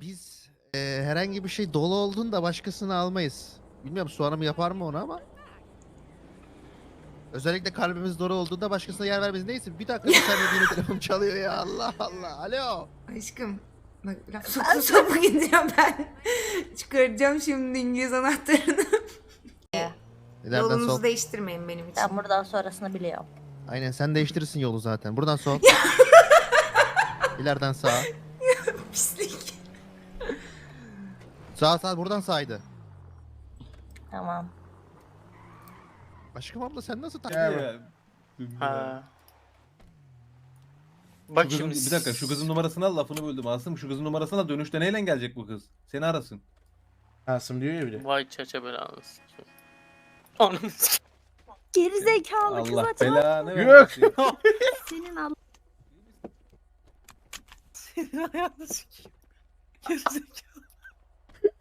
Biz e, herhangi bir şey dolu olduğunda başkasını almayız. Bilmiyorum Su Hanım yapar mı onu ama. Özellikle kalbimiz dolu olduğunda başkasına yer vermeyiz. Neyse bir dakika bir saniye yine telefon çalıyor ya Allah Allah. Alo. Aşkım. Bak biraz sopa sopa gideceğim ben. Çıkaracağım şimdi İngiliz anahtarını. İleriden sol. Yolunuzu değiştirmeyin benim için. Ben buradan sonrasını biliyorum. Aynen sen değiştirirsin yolu zaten. Buradan sol. İleriden sağ. Pislik. Sağ sağ buradan sağydı. Tamam. Aşkım abla sen nasıl tak? Ha. Bak Şu kızın- şimdi bir dakika şu kızın numarasını al lafını böldüm Asım. Şu kızın numarasını al dönüşte neyle gelecek bu kız? Seni arasın. Asım diyor ya bir de. Vay çaça belanı sikeyim. Ananı. Geri zekalı Allah kıza çok belanı Yok. versin. senin Allah. Senin ayağını sikeyim. Gerizekalı.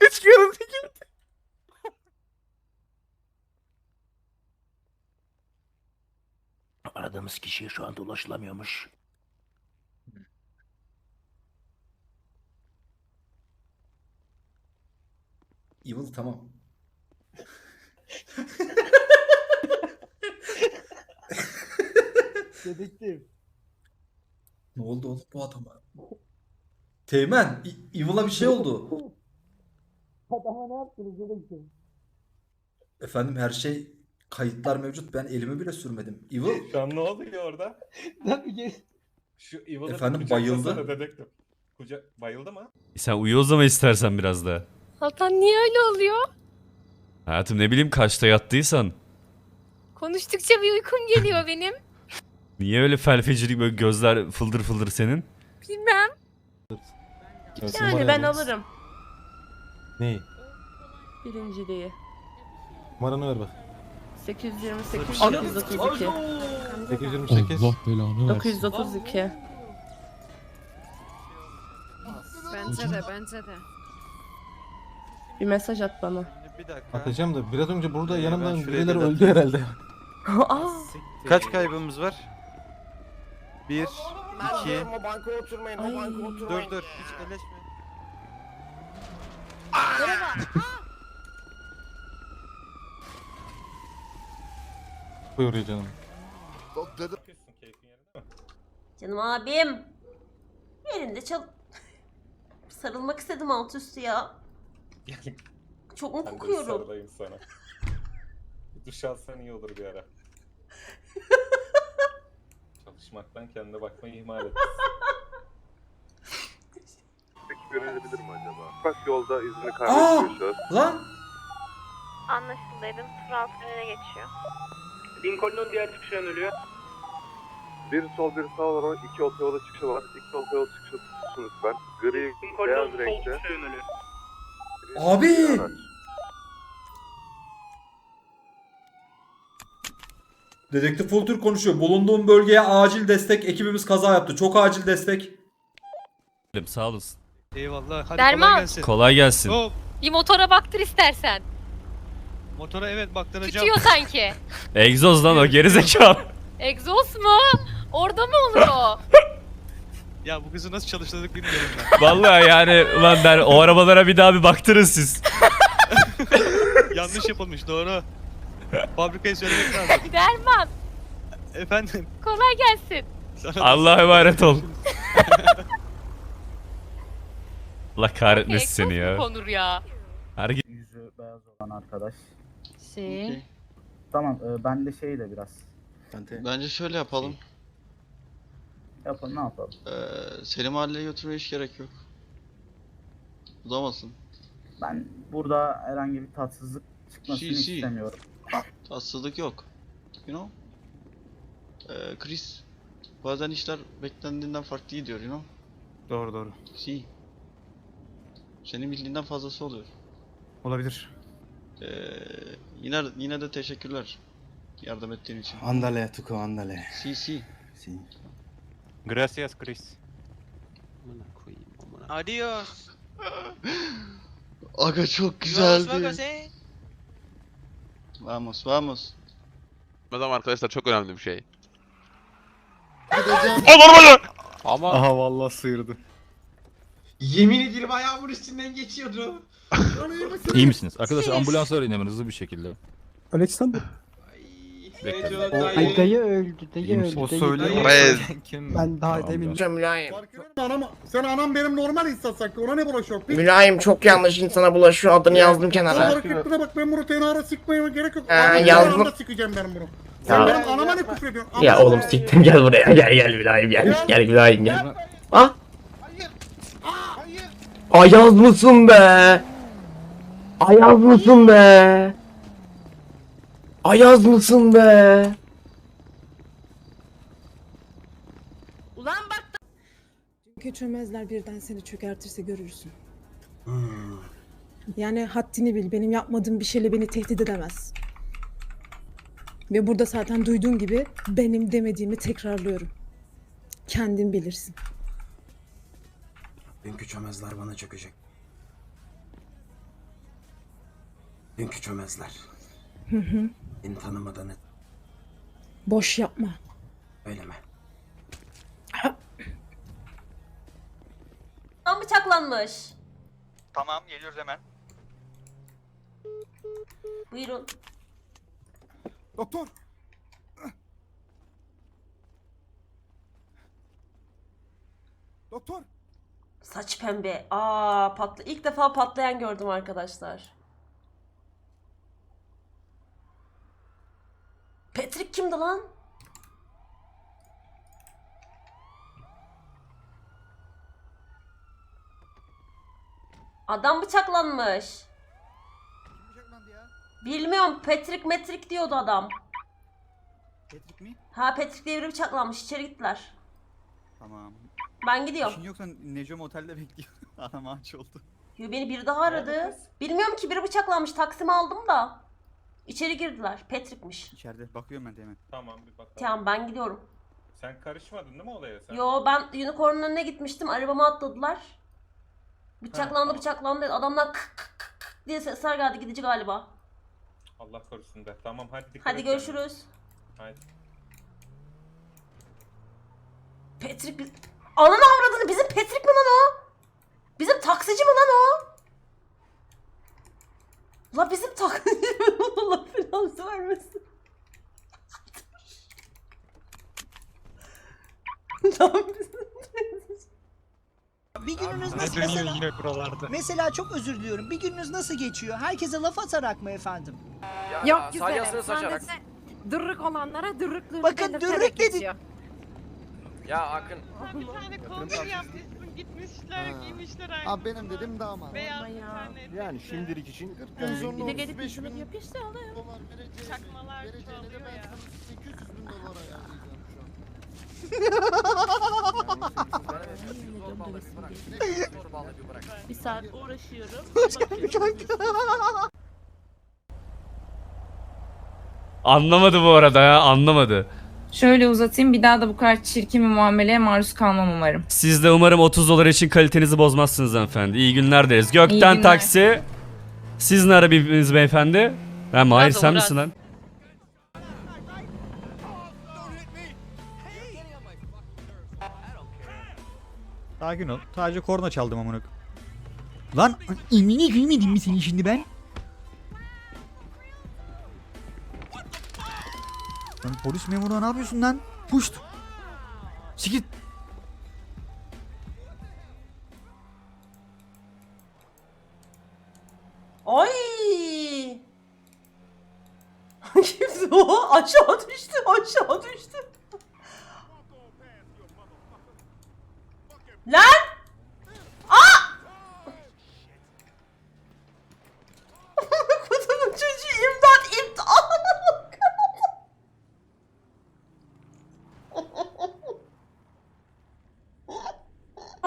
Hiç görüntü Aradığımız kişiye şu anda ulaşılamıyormuş. Evil tamam. Dedektif. Ne oldu oğlum bu adama? Teğmen, E- Evil'a bir şey oldu. Adama ne yaptınız dedektif? Efendim her şey kayıtlar mevcut. Ben elimi bile sürmedim. Evil, Şu an ne oluyor orada? Lan bir gel. Şu Evil'ı Efendim, kucaklasana bayıldı. dedektif. Kucak bayıldı mı? Sen uyu o zaman istersen biraz da. Altan niye öyle oluyor? Hayatım ne bileyim kaçta yattıysan. Konuştukça bir uykum geliyor benim. Niye öyle felfecilik böyle gözler fıldır fıldır senin? Bilmem. Yani ben alırım Neyi? birinciliği. Numaranı ver bak. 828 Ananı 932 828. Allah belanı versin. 932 Bence de bence de. Bir mesaj at bana. Bir dakika. Atacağım da biraz önce burada Ya yanımdan ben şuraya birileri bir öldü herhalde. Aa, Kaç kaybımız var? 1 2 ay. Dur dur hiç eleşme. Buyur ya canım. Canım abim. Yerinde çal... Sarılmak istedim alt üstü ya. Çok mu kokuyorum? sana. Duş alsan iyi olur bir ara. Çalışmaktan kendine bakmayı ihmal et. Peki yönelebilir mi acaba? Bak yolda izini Aa! kaybetmiyor şahıs. lan Anlaşıldı Edim. Tur altı önüne geçiyor. Lincoln'un diğer çıkışı ölüyor. Bir sol bir sağ olarak iki otoyola çıkışı var. İki otoyola çıkışı tutsun lütfen. Gri, beyaz renkte. ölüyor. bir Abi! Dedektif Fultur konuşuyor. Bulunduğum bölgeye acil destek. Ekibimiz kaza yaptı. Çok acil destek. Sağ olasın. Eyvallah. Hadi Derman. kolay gelsin. Kolay gelsin. Hop. Bir motora baktır istersen. Motora evet baktıracağım. Tutuyor sanki. Egzoz lan o gerizekalı. Egzoz mu? Orada mı olur o? Ya bu kızı nasıl çalıştırdık bilmiyorum ben. Vallahi yani ulan ben o arabalara bir daha bir baktırın siz. Yanlış yapılmış doğru. Fabrikayı söylemek lazım. Derman Efendim. kolay gelsin. Sana Allah'a emanet ol. Allah kahretmesin seni ya. konur ya? Her Yüzü beyaz olan arkadaş. Şey. Tamam e, ben de şey de biraz. Bence şöyle yapalım. Yapalım ne yapalım? Ee, seni mahalleye götürmeye hiç gerek yok. Uzamasın. Ben burada herhangi bir tatsızlık çıkmasını Si, si. istemiyorum. Tatsızlık yok. You know? Ee, Chris, bazen işler beklendiğinden farklı gidiyor, you know? Doğru doğru. Si. Senin bildiğinden fazlası oluyor. Olabilir. Ee, yine yine de teşekkürler yardım ettiğin için. Andale Tuko andale. Si si. Si. Gracias Chris. Adios. Aga çok güzeldi. Vamos vamos. Adam arkadaşlar çok önemli bir şey. Gideceğim. Ama Aha vallahi sıyırdı. Yemin ederim ayağımın üstünden geçiyordu. İyi misiniz? Arkadaşlar ambulans arayın hemen hızlı bir şekilde. Alexander. Bekle. Ay dayı öldü dayı öldü. O söylüyor. Rez. Ben daha demin. Mülayim. Sen anam benim normal insan sanki ona ne bulaşıyor? Mülayim çok yanlış insana bulaşıyor adını yazdım kenara. hareketine bak ben bunu tenara sıkmaya gerek yok. Ee, yazdım. sıkacağım ben bunu. Sen Ya. benim anama ne küfür ediyorsun? Ya Anam- oğlum siktim gel buraya gel gel Mülayim gel gel Mülayim gel. Ah. Hayır. Ayaz mısın be? Ayaz mısın be? Ayaz mısın be? Ulan bak Çünkü çömezler birden seni çökertirse görürsün. Yani haddini bil. Benim yapmadığım bir şeyle beni tehdit edemez. Ve burada zaten duyduğun gibi benim demediğimi tekrarlıyorum. Kendin bilirsin. Dünkü çömezler bana çökecek. Dünkü çömezler. Hı hı. Beni tanımadan Boş yapma. öyle mi? adam bıçaklanmış. Tamam geliyoruz hemen. Buyurun. Doktor. Doktor. Saç pembe. Aa patlı. İlk defa patlayan gördüm arkadaşlar. Patrick kimdi lan? Adam bıçaklanmış. Bilmiyorum. Patrick Metrick diyordu adam. Patrick mi? Ha Patrick diye biri bıçaklanmış. İçeri gittiler. Tamam. Ben gidiyorum. İşin yoksa Necom otelde bekliyor. Adam aç oldu. Yo, beni biri daha aradı. Bilmiyorum ki biri bıçaklanmış. Taksim'i aldım da. İçeri girdiler. Patrick'miş. İçeride bakıyorum ben de hemen. Tamam bir bakalım. Tamam ben gidiyorum. Sen karışmadın değil mi olaya sen? Yo ben unicorn'un önüne gitmiştim. Arabama atladılar. Bıçaklandı Ha, bıçaklandı. Adamdan kık kık kık kık diye sesler geldi. Gidici galiba. Allah korusun da. Tamam hadi dikkat Hadi et görüşürüz. Hadi. Patrick. Ananı avradını bizim Patrick mi lan o? Bizim taksici mi lan o? La bizim taksici mi? Allah belanı vermesin. Lan bizim Bir gününüz nasıl mesela? yine buralarda. Mesela çok özür diliyorum. Bir gününüz nasıl geçiyor? Herkese laf atarak mı efendim? Yok güzel. Sadece dırrık olanlara dırrıklığı Bakın dürrük dedi. Ya Akın. Bir tane kombin yapmışsın gitmişler giymişler Abi benim dedim damat. Beyaz Yani şimdilik için En son Bir de 35 gelip bin üstüne yapıyor işte oluyor. dolar vereceğiz. Çakmalar Vereceğine çoğalıyor ben ya. sana 800 bin dolar ayarlayacağım şu an. Bir saat uğraşıyorum. Anlamadı bu arada ya anlamadı. Şöyle uzatayım bir daha da bu kadar çirkin bir muameleye maruz kalmam umarım. Siz de umarım 30 dolar için kalitenizi bozmazsınız hanımefendi. İyi günler deriz. Gökten günler. taksi. Siz ne arabiniz beyefendi? Ha Mahir sen misin lan? Sakin ol. Sadece korna çaldım amına. Lan emini gülmedin mi senin şimdi ben? Lan polis memuru ne yapıyorsun lan? Puşt. Sikit. Ay! Kimdi o? Aşağı düştü, aşağı düştü. Lan! Aa! Kutunun çocuğu imdat, imdat!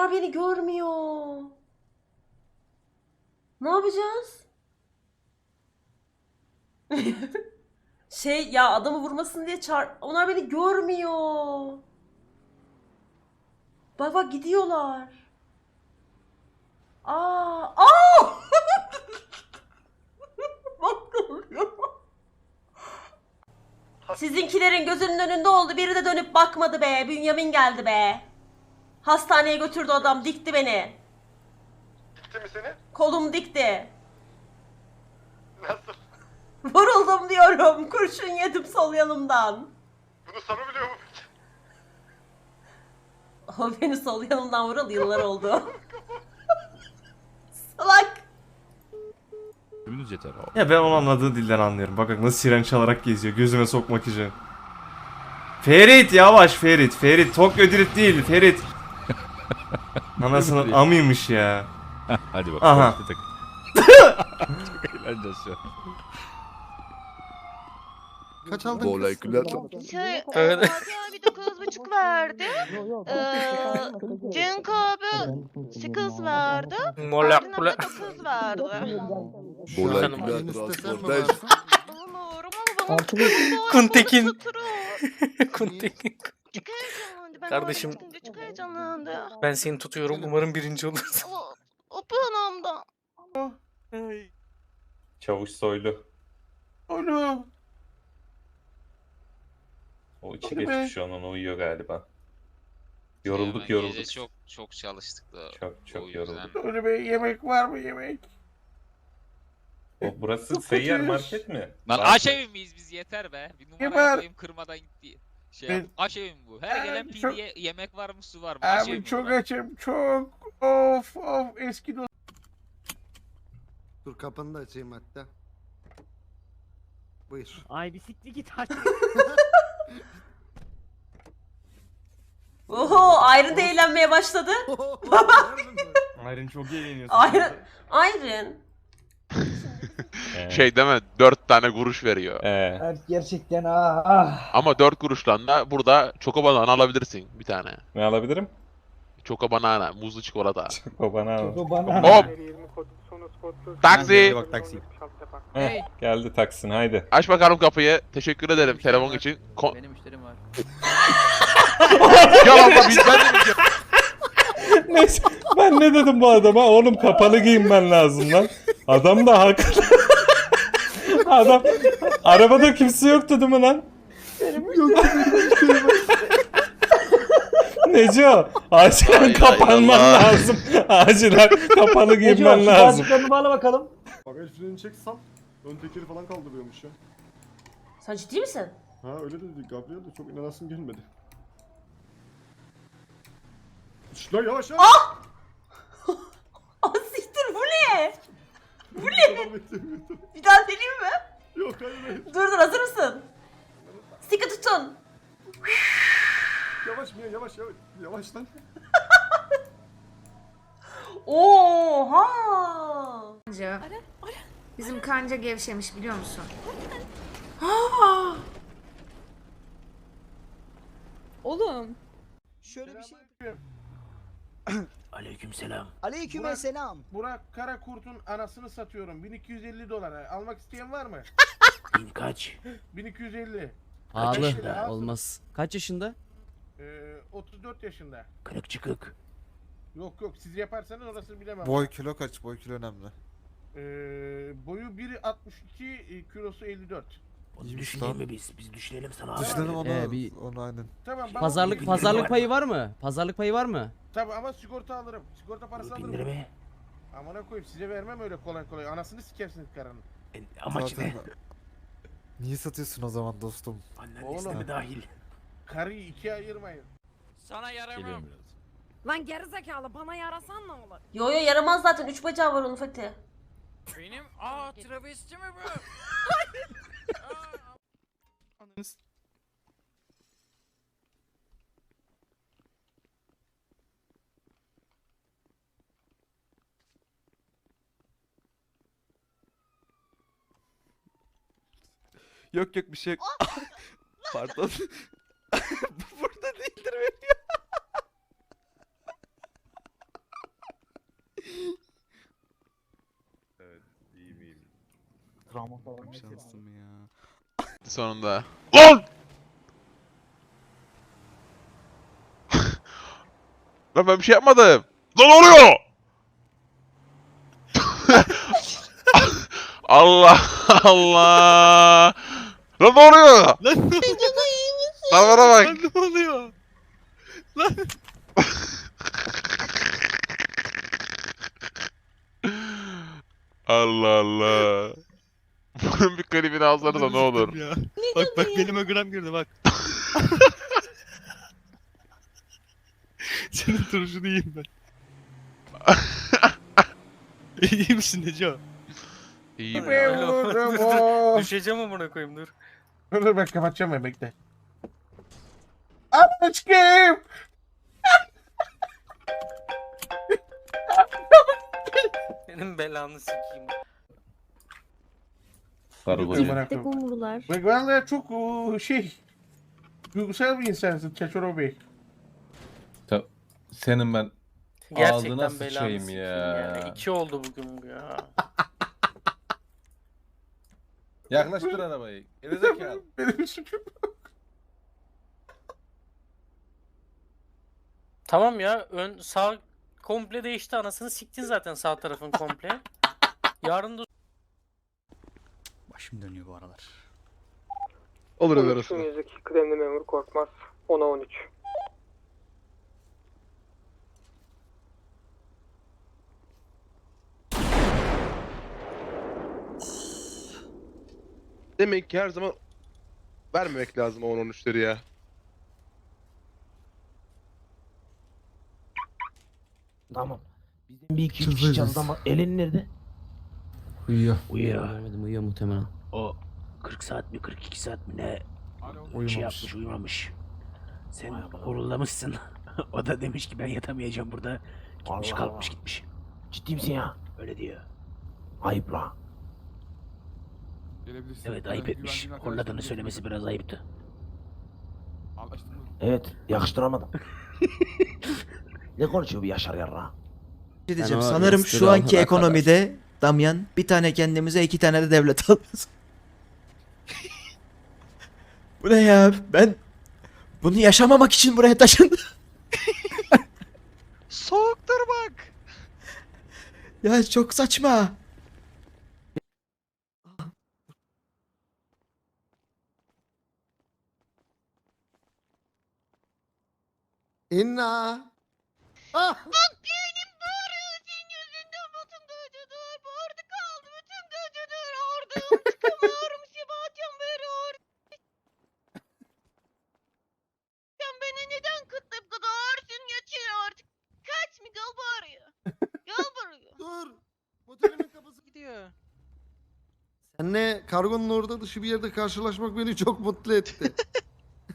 Bunlar beni görmüyor. Ne yapacağız? şey ya adamı vurmasın diye çağır... Onlar beni görmüyor. Bak bak gidiyorlar. Aa, aa! bak oluyor. Sizinkilerin gözünün önünde oldu. Biri de dönüp bakmadı be. Bünyamin geldi be. Hastaneye götürdü adam. Dikti beni. Gitti mi seni? Kolum dikti. Nasıl? Vuruldum diyorum. Kurşun yedim sol yanımdan. Bunu sana biliyor mu? O beni sol yanımdan vuralı yıllar oldu. Salak. Ya ben onu anladığı dilden anlıyorum. Bak bak nasıl siren çalarak geziyor gözüme sokmak için. Ferit yavaş Ferit. Ferit Tokyo Drift değil Ferit. Anasının amıymış ya. Hadi bak. Aha. Çok eğleneceğiz şu an. Kaç aldın kız? Şey, Fatih abi dokuz buçuk verdi. Ee, Cenk abi sekiz verdi. Artin abla dokuz verdi. Şu an en üstte sen mi varsın? Bilmiyorum ama bana Kuntekin. Kuntekin. Çok heyecanlandı. Ben Kardeşim. Çok heyecanlandı. Ben seni tutuyorum umarım birinci olursun. O, o anamda. Çavuş soylu. Oğlum. Hadi be. geçmiş şu an onu uyuyor galiba. Yorulduk yorulduk. çok çok çalıştık da. Çok çok yorulduk. Öyle bir yemek var mı yemek? O burası Çok seyyar kötüyüz. market mi? Lan mı? evin miyiz biz yeter be. Bir numara Yeter. yapayım kırmadan gitti. Şey Ben- yap. Aç evim bu. Her Abi gelen çok- PD'ye yemek var mı su var mı? Evim Abi çok bu lan. açım çok. Of of eski dost. Dur kapını da açayım hatta. Buyur. Ay bisikli git artık. Oho ayrı da eğlenmeye başladı. Ayrın çok eğleniyorsun. Ayrı. Ayrın. Ee, Şey deme 4 tane kuruş veriyor. ee, Gerçekten ah ah. Ama 4 kuruştan da burada Choco Banana alabilirsin bir tane. ne alabilirim? Choco Banana, muzlu çikolata. O bana al. Bu bana. Hop! Taksi! bak taksi. Heh, geldi taksin haydi. Aç bakalım kapıyı. Teşekkür ederim telefon için. Ko- Benim müşterim var. ya abla biz ben de mi- Neyse ben ne dedim bu adama? Oğlum kapalı giyinmen lazım lan. Adam da haklı. Adam arabada kimse yoktu değil mi lan? Neco, acilen Ay, kapanman Allah. lazım. Acilen kapalı giyinmen lazım. bağla bakalım. Bak el freni çek sal. Ön tekeri falan kaldırıyormuş ya. Sen ciddi misin? Ha öyle dedi Gabriel de çok inanasım gelmedi. Şuna yavaş yavaş. Ah siktir bu ne? Bu ne? Bir daha deneyeyim mi? Yok hayır hayır. Dur dur hazır mısın? Sıkı tutun. Yavaş Mia yavaş yavaş. Yavaş lan. Oha. Kanca. Bizim kanca gevşemiş biliyor musun? Oğlum. Şöyle bir şey. Aleykümselam. Aleykümselam. Burak Karakurt'un anasını satıyorum. 1250 dolara. Almak isteyen var mı? Bin kaç? 1250. Pahalı. yaşında? Olmaz. Kaç yaşında? Ee, 34 yaşında. Kırık çıkık. Yok yok siz yaparsanız orasını bilemem. Boy kilo kaç? Boy kilo önemli. Ee, boyu 1.62 e, kilosu 54. Onu İyiymiş düşünelim lan. mi biz? Biz düşünelim sana. Düşünelim onu, Ee, bir- onu aynen. Tamam ben Pazarlık- onu- pazarlık payı var mı? Pazarlık payı var mı? Tabii ama sigorta alırım. Sigorta parası Bin alırım. lira be. Amına koyayım size vermem öyle kolay kolay. Anasını sikersiniz karının. E, Amaç Zaten- ne? Niye satıyorsun o zaman dostum? Annen Oğlum. isteme dahil. Karıyı ikiye ayırmayın. Sana yaramam. Lan gerizekalı bana yarasan ne olur? Yo yo yaramaz zaten. Üç bacağı var onun Fethi. Benim aa travesti mi bu? Yok yok bir şey yok. Pardon. Bu burada değildir benim ya. Evet, iyiyim iyiyim. Travma falan. Şansım ya. Sonunda. LOL! Lan ben bir şey yapmadım. Lan oluyor? Allah Allah. Lan oluyor? Bana bak. Lan ne oluyor? Lan. Allah Allah. Bunun bir klibini alsanıza ne olur. Ya. Bak bak belime gram girdi bak. Senin turşunu yiyeyim ben. İyi misin Neco? İyiyim Düşeceğim amına koyayım dur. Dur dur ben kapatacağım ben bekle. Aşkım. Benim belanı sikeyim. Karı kumrular. Bak vallahi çok o, şey duygusal bir insansın Çeçoro Bey. Senin ben Gerçekten Ağzına belanı sıçayım sikeyim ya. ya. İki oldu bugün bu ya. yaklaştır arabayı. Gerizekalı. Benim suçum. Tamam ya ön sağ komple değişti anasını siktin zaten sağ tarafın komple. Yarın da Başım dönüyor bu aralar. Olur öyle arasında. kıdemli memur korkmaz. 10'a 13. Demek ki her zaman vermemek lazım o 13'leri ya. Tamam. Bizim bir iki üç kişi çaldı ama elin nerede? Uyuyor. Uyuyor. uyuyor muhtemelen. O 40 saat mi 42 saat mi ne şey yapmış uyumamış. Sen horulamışsın. o da demiş ki ben yatamayacağım burada. Gitmiş kalkmış gitmiş. Ciddi misin ya? Öyle diyor. Ayıp la. Evet ayıp etmiş. Horladığını söylemesi biraz ayıptı. Evet yakıştıramadım. ne konuşuyor bu Yaşar yarra? şey diyeceğim. Sanırım şu anki ekonomide Damyan bir tane kendimize iki tane de devlet alırız. Bu ne ya? Ben bunu yaşamamak için buraya taşındım. Soğuktur bak. Ya çok saçma. İnna. Ah. benim bağırıyorsun yüzünden bütün gecedir. Bağırdı kaldı bütün gecedir. Ağrıdım çıkamıyorum. Sibatyam veriyor. Sen beni neden kıtlayıp kıdarsın geçiyor artık. Kaç Miguel bağırıyor. Gel buraya. Dur. Motorimin kapısı gidiyor. Seninle kargonun orada dışı bir yerde karşılaşmak beni çok mutlu etti.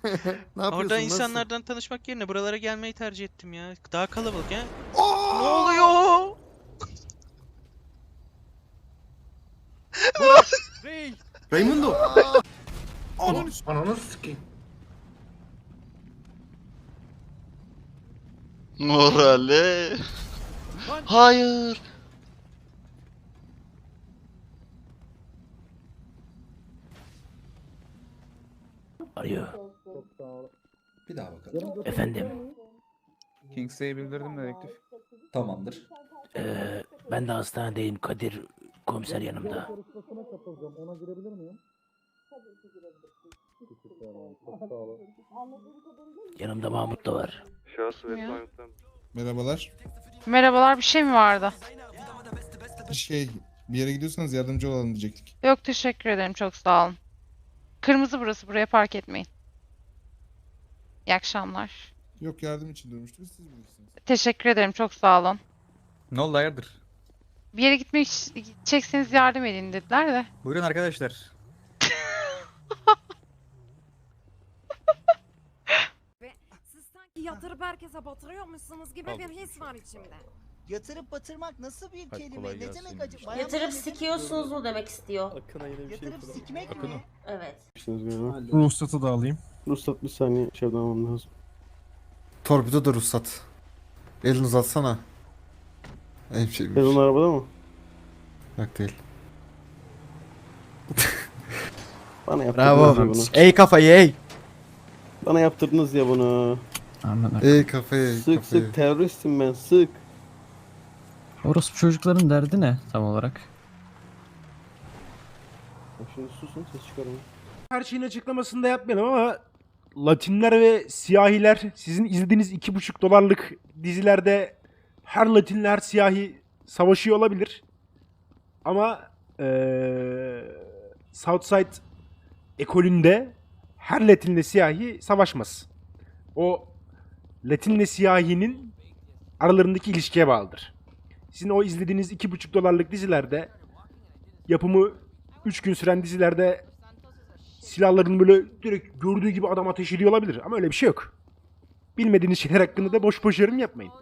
ne yapıyorsun? Orada insanlardan tanışmak yerine buralara gelmeyi tercih ettim ya. Daha kalabalık ya. Oo! Ne oluyor? Raymundo. Ananı Ananı sikeyim. Morale. Hayır. Arıyor. Bir daha bakalım. Efendim. Kingsley'e bildirdim dedektif. Tamamdır. Ee, ben de hastanedeyim. Kadir komiser yanımda. Yanımda Mahmut da var. Şahıs ve Merhabalar. Merhabalar bir şey mi vardı? Şey bir yere gidiyorsanız yardımcı olalım diyecektik. Yok teşekkür ederim çok sağ olun. Kırmızı burası buraya park etmeyin. İyi akşamlar. Yok yardım için durmuştuk siz bilirsiniz. Teşekkür ederim çok sağ olun. Ne oldu hayırdır? Bir yere gitmek gidecekseniz yardım edin dediler de. Buyurun arkadaşlar. Siz sanki yatırıp herkese batırıyormuşsunuz gibi bir his var içimde. Yatırıp batırmak nasıl bir kelime? kolay Ne gelsin demek demiş. acaba? Yatırıp sikiyorsunuz mu demek istiyor. Yatırıp sikmek Akın mi? Evet. Ruhsatı da alayım. Ruhsat bir saniye içeriden almam lazım. Torpido da ruhsat. Elini uzatsana. Hemşerim. arabada mı? Yok değil. Bana Bravo. Ey kafayı ey. Bana yaptırdınız ya bunu. Ey kafayı. Sık sık teröristim ben sık. Orospu çocukların derdi ne tam olarak? Şimdi susun ses çıkarın. her şeyin açıklamasını da yapmayalım ama Latinler ve siyahiler sizin izlediğiniz iki buçuk dolarlık dizilerde her Latinler siyahi savaşıyor olabilir. Ama eee Southside ekolünde her Latinle siyahi savaşmaz. O Latinle siyahinin aralarındaki ilişkiye bağlıdır. Sizin o izlediğiniz iki buçuk dolarlık dizilerde yapımı 3 gün süren dizilerde silahların böyle direkt gördüğü gibi adam ateş ediyor olabilir. Ama öyle bir şey yok. Bilmediğiniz şeyler hakkında da boş boş yorum yapmayın.